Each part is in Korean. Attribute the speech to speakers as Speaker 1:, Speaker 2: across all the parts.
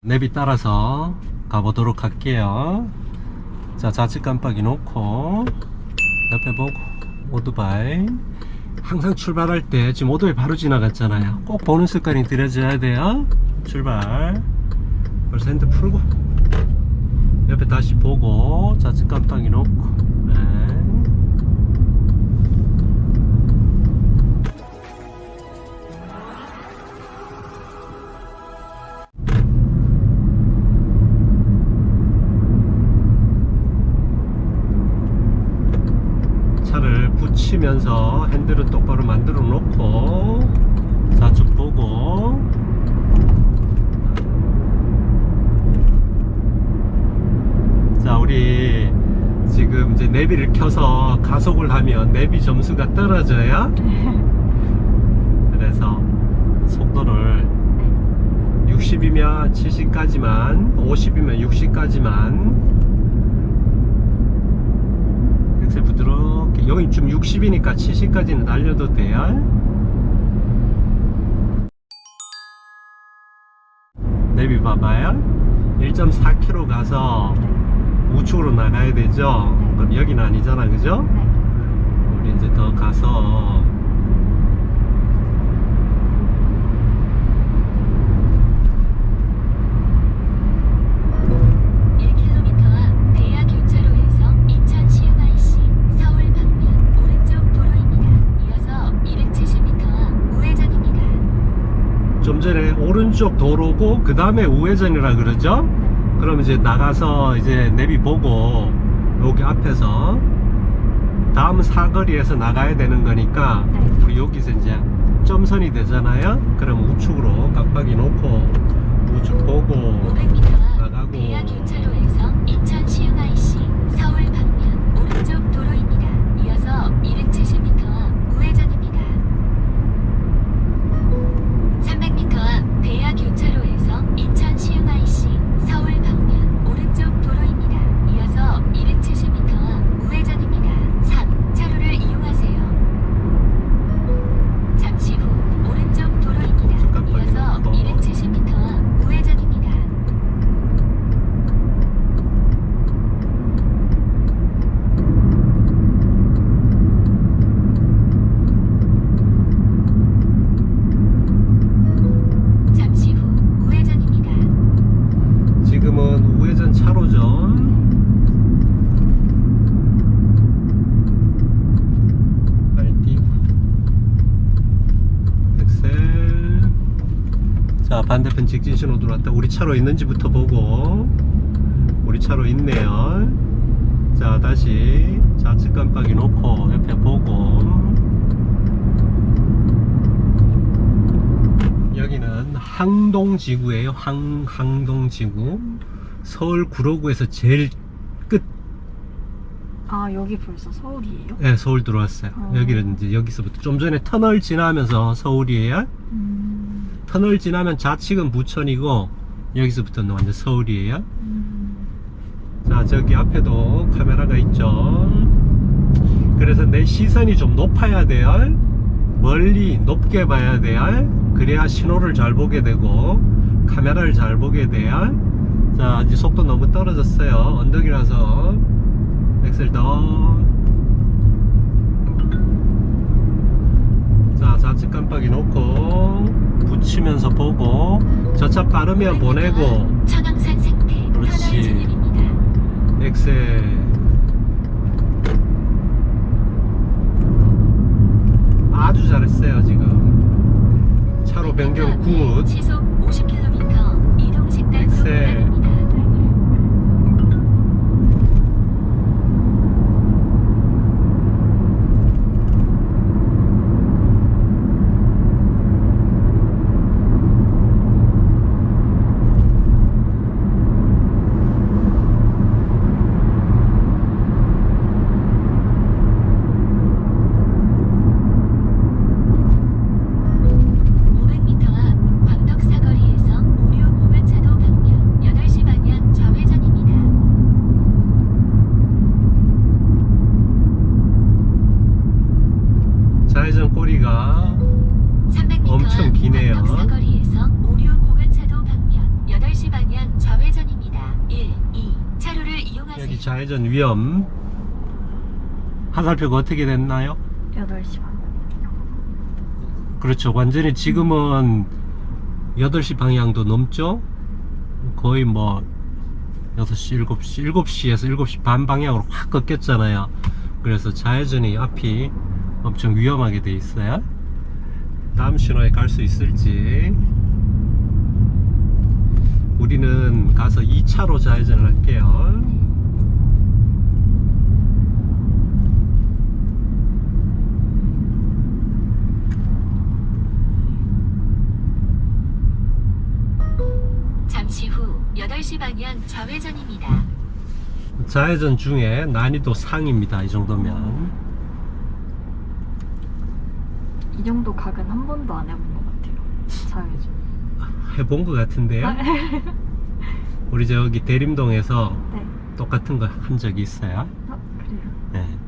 Speaker 1: 내비 따라서 가보도록 할게요. 자, 좌측 깜빡이 놓고 옆에 보고 오토바이 항상 출발할 때 지금 오토바이 바로 지나갔잖아요. 꼭 보는 습관이 들여져야 돼요. 출발. 벌써 핸드 풀고 옆에 다시 보고 좌측 깜빡이 놓고 붙이면서 핸들을 똑바로 만들어 놓고 좌측 보고. 자 우리 지금 이제 내비를 켜서 가속을 하면 내비 점수가 떨어져요. 그래서 속도를 60이면 70까지만 50이면 60까지만 엑셀 부드럽게 여기 좀 60이니까 70까지는 날려도 돼요 내비 봐봐요 1.4km 가서 우측으로 나가야 되죠
Speaker 2: 네.
Speaker 1: 그럼 여기는 아니잖아 그죠
Speaker 2: 네.
Speaker 1: 우리 이제 더 가서
Speaker 3: 앞 대야 교차로에서 인천 시흥 IC 서울 방면 오른쪽 도로입니다. 이어서 270m 앞 우회전입니다.
Speaker 1: 좀 오른쪽 도로고 그 다음에 우회전이라 그러죠 그럼 이제 나가서 이제 내비 보고 여기 앞에서 다음 사거리에서 나가야 되는 거니까
Speaker 2: 네.
Speaker 1: 우리 여기서 이제 점선이 되잖아요 그럼 우측으로 깜빡이 놓고 우측 보고
Speaker 3: 500m 앞
Speaker 1: 나가고. 반대편 직진 신호 들어왔다. 우리 차로 있는지부터 보고. 우리 차로 있네요. 자 다시 좌측 깜빡이 놓고 옆에 보고. 여기는 항동지구예요. 항, 항동지구. 서울 구로구에서 제일 끝.
Speaker 2: 아 여기 벌써 서울이에요?
Speaker 1: 네, 서울 들어왔어요.
Speaker 2: 어.
Speaker 1: 여기는 이제 여기서부터 좀 전에 터널 지나면서 서울이에요.
Speaker 2: 음,
Speaker 1: 터널 지나면 좌측은 부천이고 여기서부터는 완전 서울이에요.
Speaker 2: 음,
Speaker 1: 자 저기 앞에도 카메라가 있죠. 그래서 내 시선이 좀 높아야 돼요. 멀리 높게 봐야 돼요. 그래야 신호를 잘 보게 되고 카메라를 잘 보게 돼요. 자 이제 속도 너무 떨어졌어요. 언덕이라서 엑셀 더 자, 좌측 깜빡이 놓고 붙이면서 보고 저차 빠르면 보내고.
Speaker 3: 생태
Speaker 1: 그렇지. 엑셀. 아주 잘했어요 지금. 차로 변경 굿.
Speaker 3: 시속 50km 이동 식단
Speaker 1: 엑셀.
Speaker 3: 구간입니다. (500m) 앞 광덕사거리
Speaker 1: 이 좌 회전 위험 화살표가 어떻게 됐나요?
Speaker 2: 8시 반.
Speaker 1: 그렇죠. 완전히 지금은 8시 방향도 넘죠? 거의 뭐 6시, 7시, 7시에서 7시 반 방향으로 확 꺾였잖아요. 그래서 좌회전이 앞이 엄청 위험하게 돼 있어요. 다음 신호에 갈 수 있을지. 우리는 가서 2차로 좌회전을 할게요.
Speaker 3: 8시 방향 좌회전입니다.
Speaker 1: 좌회전 중에 난이도 상입니다. 이 정도면.
Speaker 2: 이 정도 각은 한 번도 안 해본 것 같아요. 좌회전.
Speaker 1: 해본 것 같은데요. 우리 저기 대림동에서
Speaker 2: 네.
Speaker 1: 똑같은 거 한 적이 있어요.
Speaker 2: 아, 그래요.
Speaker 1: 네.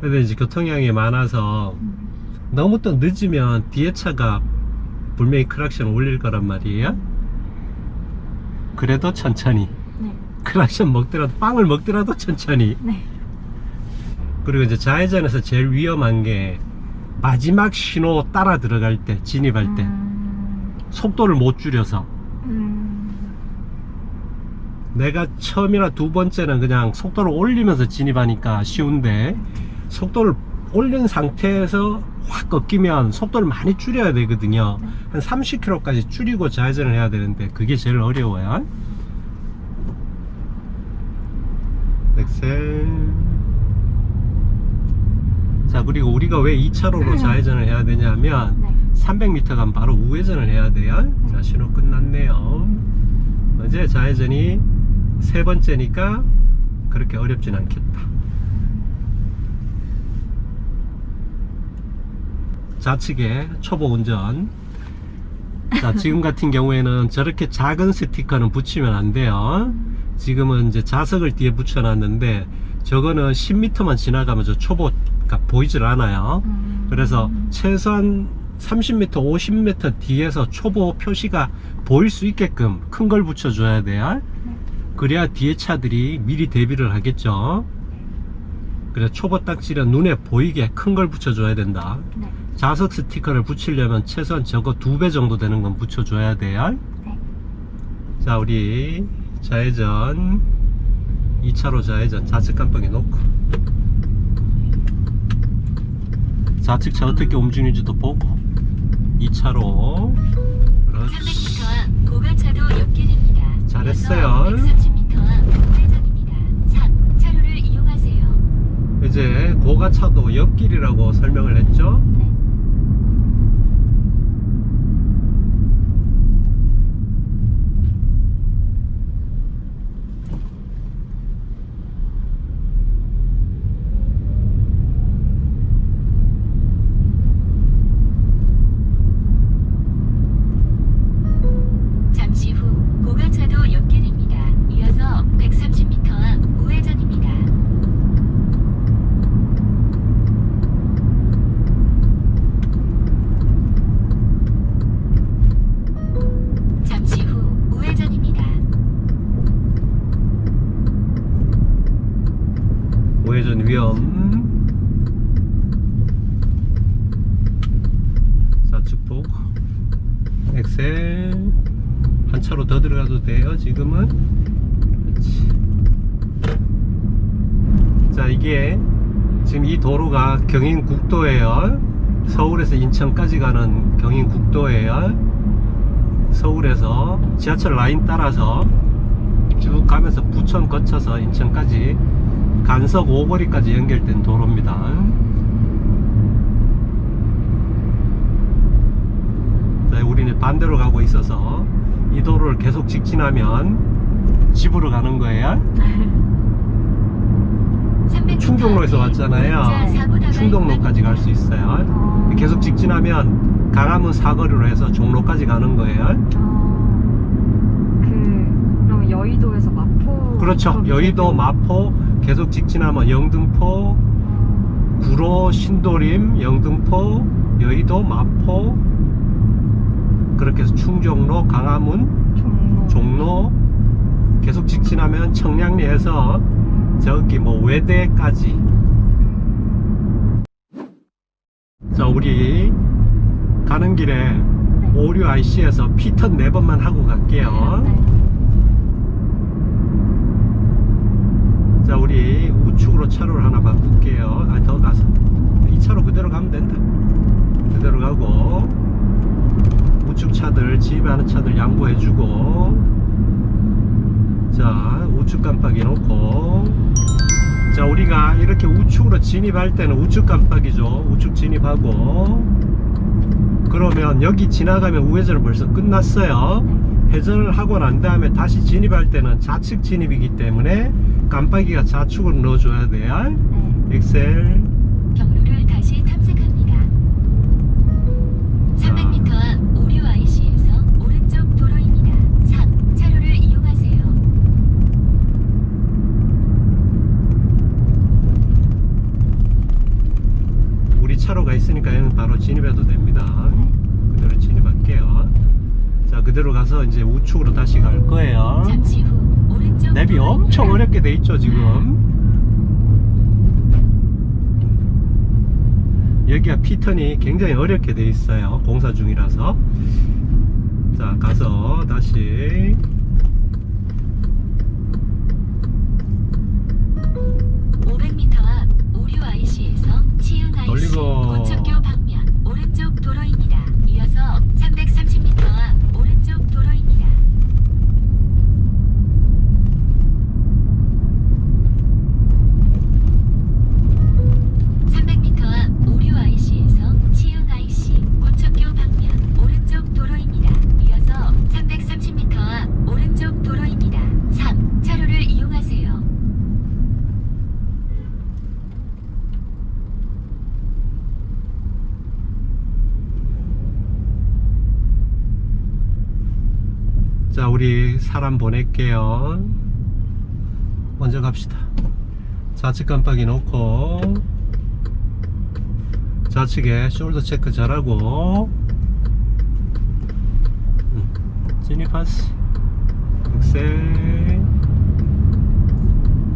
Speaker 1: 근데 이제 교통량이 많아서
Speaker 2: 음.
Speaker 1: 너무 또 늦으면 뒤에 차가 분명히 크락션 올릴 거란 말이에요. 그래도 천천히.
Speaker 2: 네.
Speaker 1: 크락션 먹더라도, 빵을 먹더라도 천천히.
Speaker 2: 네.
Speaker 1: 그리고 이제 좌회전에서 제일 위험한 게 마지막 신호 따라 들어갈 때, 진입할 때,
Speaker 2: 음.
Speaker 1: 속도를 못 줄여서.
Speaker 2: 음.
Speaker 1: 내가 처음이나 두 번째는 그냥 속도를 올리면서 진입하니까 쉬운데 속도를 올린 상태에서 확 꺾이면 속도를 많이 줄여야 되거든요 한 30km까지 줄이고 좌회전을 해야 되는데 그게 제일 어려워요 엑셀 자 그리고 우리가 왜 2차로로 좌회전을 해야 되냐면
Speaker 2: 네.
Speaker 1: 300m 가면 바로 우회전을 해야 돼요. 자, 신호 끝났네요. 이제 좌회전이 세 번째니까 그렇게 어렵진 않겠다. 좌측에 초보 운전. 자, 지금 같은 경우에는 저렇게 작은 스티커는 붙이면 안 돼요. 지금은 이제 자석을 뒤에 붙여놨는데 저거는 10m만 지나가면 저 초보가 보이질 않아요.
Speaker 2: 음.
Speaker 1: 그래서 최소한 30m, 50m 뒤에서 초보 표시가 보일 수 있게끔 큰 걸 붙여줘야 돼요. 그래야 뒤에 차들이 미리 대비를 하겠죠. 그래 초보 딱지는 눈에 보이게 큰 걸 붙여줘야 된다.
Speaker 2: 네.
Speaker 1: 자석 스티커를 붙이려면 최소한 저거 두 배 정도 되는 건 붙여줘야 돼요.
Speaker 2: 네.
Speaker 1: 자 우리 좌회전 2차로 좌회전 좌측 깜빡이 놓고 좌측 차 어떻게 움직이는지도 보고 2차로 그렇지
Speaker 3: 300m 앞 고가차도 옆길입니다.
Speaker 1: 잘했어요.
Speaker 3: 130m 앞 우회전입니다. 3. 차로를 이용하세요.
Speaker 1: 이제 고가차도 옆길이라고 설명을 했죠
Speaker 2: 네.
Speaker 3: 우회전
Speaker 1: 위험. 좌측 보고 엑셀. 한 차로 더 들어가도 돼요 지금은? 그렇지. 자 이게 지금 이 도로가 경인국도예요. 서울에서 인천까지 가는 경인국도예요. 서울에서 지하철 라인 따라서 쭉 가면서 부천 거쳐서 인천까지 간석 오거리까지 연결된 도로입니다. 자, 우리는 반대로 가고 있어서 이 도로를 계속 직진하면 집으로 가는 거예요.
Speaker 3: 300m
Speaker 1: 충정로에서
Speaker 3: 앞에 운전자 사고
Speaker 1: 왔잖아요.
Speaker 3: 나갈
Speaker 1: 충동로까지 갈 수 있어요.
Speaker 2: 어.
Speaker 1: 계속 직진하면 강화문 사거리로 해서 종로까지 가는 거예요.
Speaker 2: 아, 그 여의도에서 마포
Speaker 1: 그렇죠. 여의도, 마포 계속 직진하면 영등포, 구로, 신도림, 영등포, 여의도, 마포 그렇게 해서 충정로, 강화문,
Speaker 2: 종로
Speaker 1: 종로 계속 직진하면 청량리에서
Speaker 2: 음.
Speaker 1: 저기 뭐 외대까지 자 우리 가는 길에
Speaker 2: 네.
Speaker 1: 오류 IC에서 피턴 네 번만 하고 갈게요 자 우리 우측으로 차로를 하나 바꿀게요. 아 더 가서. 이 차로 그대로 가면 된다. 그대로 가고 우측 차들 지휘하는 차들 양보해주고 자 우측 깜빡이 놓고. 자 우리가 이렇게 우측으로 진입할 때는 우측 깜빡이죠. 우측 진입하고. 그러면 여기 지나가면 우회전은 벌써 끝났어요. 회전을 하고 난 다음에 다시 진입할 때는 좌측 진입이기 때문에 깜빡이가 좌측으로 넣어줘야 돼요
Speaker 2: 네.
Speaker 1: 엑셀
Speaker 3: 경로를 다시 탐색합니다. 300m 앞 오류 IC에서 오른쪽 도로입니다. 3. 차로를 이용하세요.
Speaker 1: 우리 차로가 있으니까 얘는 바로 진입해도 됩니다
Speaker 2: 네.
Speaker 1: 그대로 진입할게요 자 그대로 가서 이제 우측으로 다시 갈 거예요
Speaker 3: 잠시 후 오른쪽
Speaker 1: 랩이 엄청. 어렵게 돼 있죠 지금. 여기가 피턴이 굉장히 어렵게 돼 있어요. 공사 중이라서. 자 가서 다시
Speaker 3: 500m 앞 오류 IC에서 치흥 IC
Speaker 1: 돌리고.
Speaker 3: 고척교 방면 오른쪽 도로입니다. 이어서 330m 앞 오른쪽 도로입니다. (300m) 앞 오류 IC에서 치흥 IC 고척교 방면 오른쪽 도로입니다. 이어서 (330m) 앞 오른쪽 도로입니다. (3) 차로를 이용하세요.
Speaker 1: 자 우리 사람 보낼게요. 먼저 갑시다. 좌측 깜빡이 놓고 좌측에 숄더 체크 잘하고. 음, 진입하시 엑셀.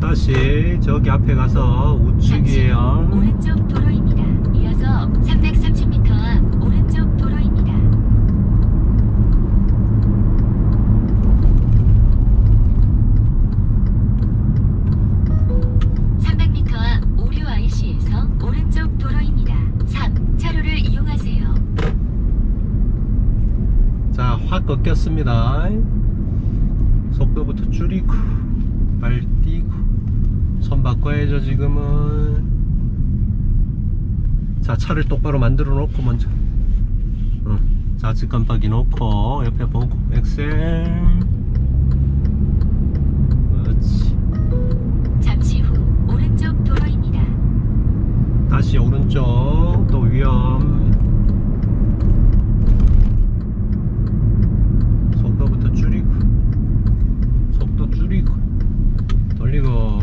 Speaker 1: 다시 저기 앞에 가서 우측이에요.
Speaker 3: 오른쪽 도로입니다. 이어서 330m 앞 오른쪽 도로입니다. (3) 차로를 이용하세요.
Speaker 1: 자, 확 꺾였습니다. 속도부터 줄이고, 발 띄고, 손 바꿔야죠, 지금은. 자, 차를 똑바로 만들어 놓고, 먼저. 응. 좌측 깜빡이 놓고, 옆에 보고, 엑셀. 다시 오른쪽, 또 위험. 속도부터 줄이고, 속도 줄이고, 돌리고.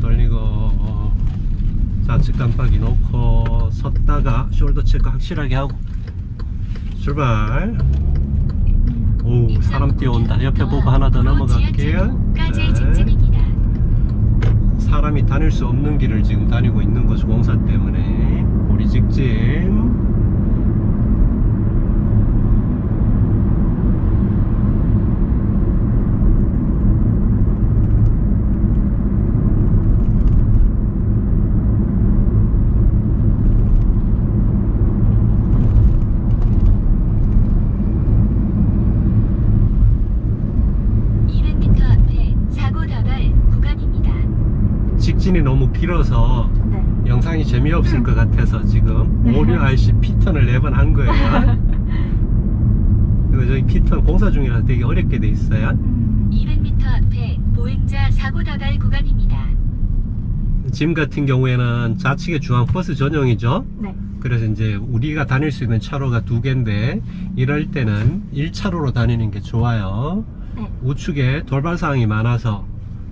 Speaker 1: 돌리고. 좌측 깜빡이 놓고 숄더 체크 확실하게 하고. 출발. 오 사람 뛰어온다. 옆에 보고 하나 더 넘어갈게요. 네. 사람이 다닐 수 없는 길을 지금 다니고 있는 거죠 공사 때문에 우리 직진 직진이 너무 길어서
Speaker 2: 네.
Speaker 1: 영상이 재미없을 것 같아서 지금
Speaker 2: 네.
Speaker 1: 오류 IC 피턴을 네번한 거예요 그리고 저기 피턴 공사 중이라서 되게 어렵게 돼 있어요
Speaker 3: 200m 앞에 보행자 사고 다발 구간입니다.
Speaker 1: 짐 같은 경우에는 좌측에 중앙버스 전용이죠
Speaker 2: 네.
Speaker 1: 그래서 이제 우리가 다닐 수 있는 차로가 두 개인데 이럴 때는 1차로로 다니는 게 좋아요
Speaker 2: 네.
Speaker 1: 우측에 돌발 사항이 많아서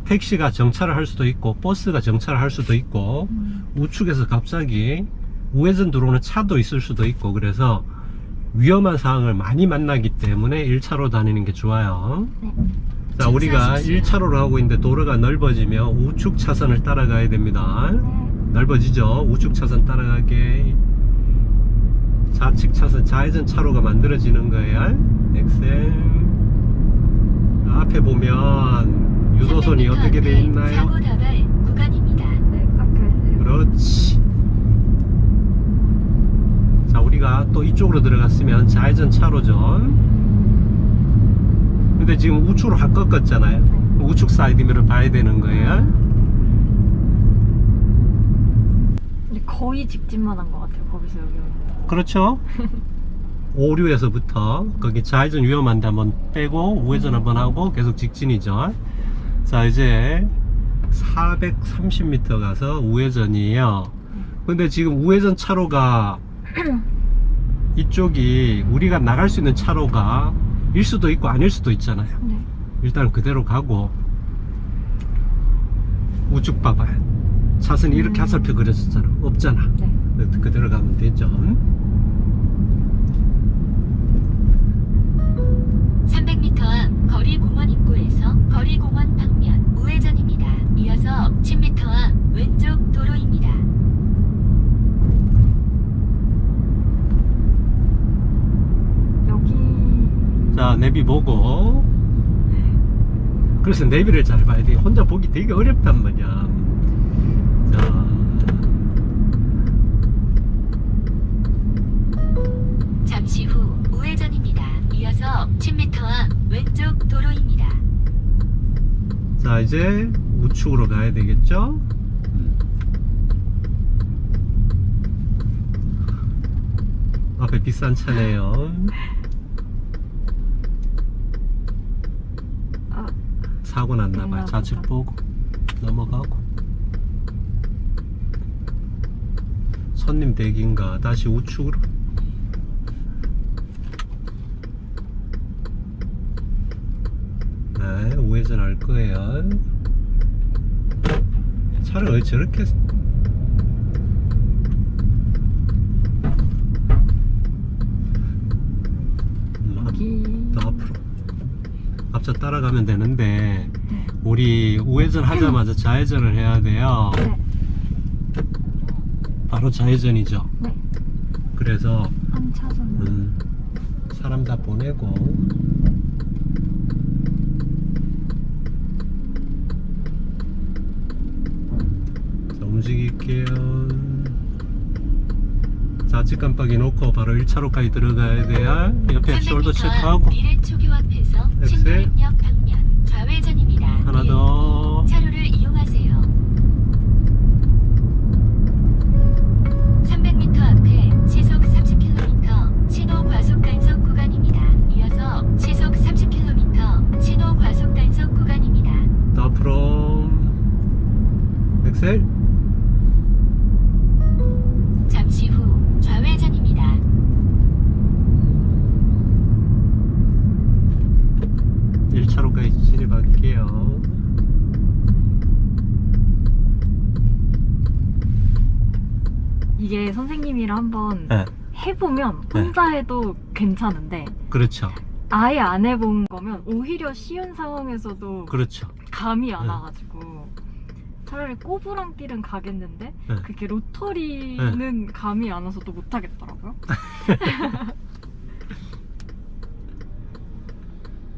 Speaker 1: 택시가 정차를 할 수도 있고 버스가 정차를 할 수도 있고
Speaker 2: 음.
Speaker 1: 우측에서 갑자기 우회전 들어오는 차도 있을 수도 있고 그래서 위험한 상황을 많이 만나기 때문에 1차로 다니는 게 좋아요.
Speaker 2: 네.
Speaker 1: 자, 우리가 1차로로 하고 있는데 도로가 넓어지면 우측 차선을 따라가야 됩니다.
Speaker 2: 네.
Speaker 1: 넓어지죠? 우측 차선 따라가게. 좌측 차선, 좌회전 차로가 만들어지는 거예요. 엑셀. 앞에 보면 유도선이
Speaker 3: 300m
Speaker 1: 어떻게 돼 있나요?
Speaker 2: 네.
Speaker 1: 그렇지. 자, 우리가 또 이쪽으로 들어갔으면 좌회전 차로죠. 근데 지금 우측으로 확 꺾었잖아요. 우측 사이드미러 봐야 되는 거예요.
Speaker 2: 근데 거의 직진만 한 것 같아요. 거기서 여기.
Speaker 1: 그렇죠? 오류에서부터 거기 좌회전 위험한데 한번 빼고 우회전 한번 하고 계속 직진이죠. 자, 이제 430m 가서 우회전이에요. 근데 지금 우회전 차로가 이쪽이 우리가 나갈 수 있는 차로가 일 수도 있고 아닐 수도 있잖아요.
Speaker 2: 네.
Speaker 1: 일단 그대로 가고 우측 봐봐요. 차선이 이렇게
Speaker 2: 음.
Speaker 1: 화살표 그려졌잖아. 없잖아.
Speaker 2: 네.
Speaker 1: 그- 그대로 가면 되죠. 자, 내비 보고. 그래서 내비를 잘 봐야 돼. 혼자 보기 되게 어렵단 말이야. 자,
Speaker 3: 잠시 후 우회전입니다. 이어서 10m 앞 왼쪽 도로입니다.
Speaker 1: 자, 이제 우측으로 가야 되겠죠? 음. 앞에 비싼 차네요.
Speaker 2: 아,
Speaker 1: 사고 났나 봐요.
Speaker 2: 그랬나
Speaker 1: 좌측. 보고 넘어가고. 손님 대기인가? 다시 우측으로. 네, 우회전 할 거예요. 차를 왜 저렇게. 음, 앞-
Speaker 2: 여기
Speaker 1: 더 앞으로. 앞차 따라가면 되는데,
Speaker 2: 네.
Speaker 1: 우리 우회전 하자마자 좌회전을 해야 돼요.
Speaker 2: 네.
Speaker 1: 바로 좌회전이죠.
Speaker 2: 네.
Speaker 1: 그래서. 음, 사람 다 보내고 자, 움직일게요. 좌측 깜빡이 놓고 바로 1차로까지 들어가야 돼요. 옆에
Speaker 3: 300m
Speaker 1: 숄더
Speaker 3: 앞
Speaker 1: 체크하고
Speaker 3: 미
Speaker 2: 해보면
Speaker 1: 네.
Speaker 2: 혼자 해도 괜찮은데
Speaker 1: 그렇죠.
Speaker 2: 아예 안 해본 거면 오히려 쉬운 상황에서도
Speaker 1: 그렇죠.
Speaker 2: 감이 안
Speaker 1: 네.
Speaker 2: 와가지고 차라리 꼬부랑길은 가겠는데
Speaker 1: 네.
Speaker 2: 그게 로터리는 감이 안 와서 또 못하겠더라고요.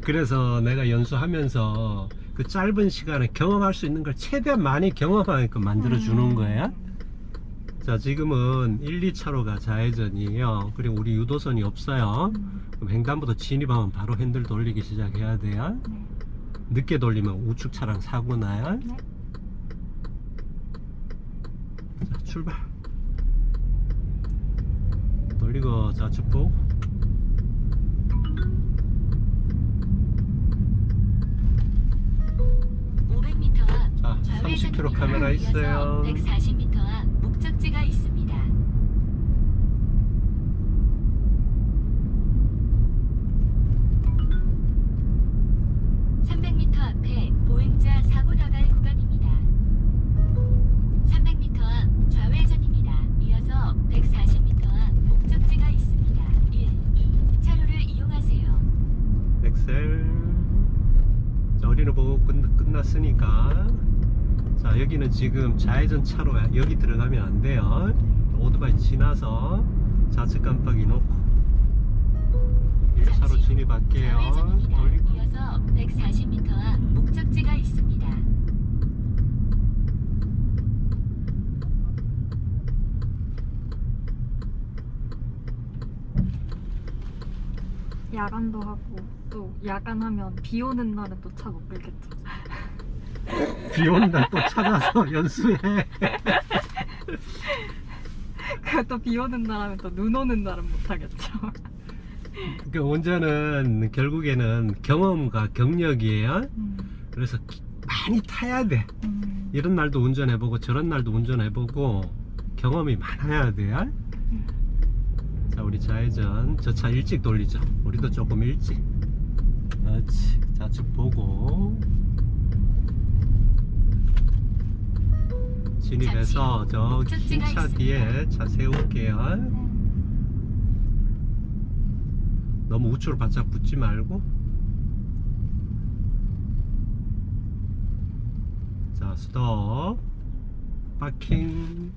Speaker 1: 그래서 내가 연수하면서 그 짧은 시간에 경험할 수 있는 걸 최대한 많이 경험하게끔 만들어 주는
Speaker 2: 음.
Speaker 1: 거예요. 자, 지금은 1, 2차로가 좌회전이에요. 그리고 우리 유도선이 없어요.
Speaker 2: 음.
Speaker 1: 그럼 횡단부터 진입하면 바로 핸들 돌리기 시작해야 돼요.
Speaker 2: 네.
Speaker 1: 늦게 돌리면 우측 차량 사고 나요.
Speaker 2: 네.
Speaker 1: 자, 출발. 돌리고 좌측 보고.
Speaker 3: 오 500m 앞
Speaker 1: 자,
Speaker 3: 좌회전입니다.
Speaker 1: 30km 카메라 있어요.
Speaker 3: 140m 앞목 자
Speaker 1: 여기는 지금 좌회전 차로 여기 들어가면 안 돼요 오토바이 지나서 좌측 깜빡이 놓고 1차로 진입할게요. 돌리고
Speaker 3: 이어서 140m 앞 목적지가 있습니다.
Speaker 2: 야간도 하고 또 야간하면 비 오는 날은 또 차 못 끌겠죠.
Speaker 1: 비 오는 날또 찾아서 연수해
Speaker 2: 그또 비 오는 날 하면 또 눈 오는 날은 못 하겠죠.
Speaker 1: 그 운전은 결국에는 경험과 경력이에요
Speaker 2: 음,
Speaker 1: 그래서 기- 많이 타야 돼
Speaker 2: 음,
Speaker 1: 이런 날도 운전해보고 저런 날도 운전해보고 경험이 많아야 돼요. 자 우리 좌회전 저 차 일찍 돌리죠. 우리도 조금 일찍. 그렇지. 좌측 보고 진입해서 저긴
Speaker 3: 목적지가
Speaker 1: 차
Speaker 3: 있습니다.
Speaker 1: 뒤에 차 세울게요.
Speaker 2: 네.
Speaker 1: 너무 우측으로 바짝 붙지 말고. 자 스톱. 파킹.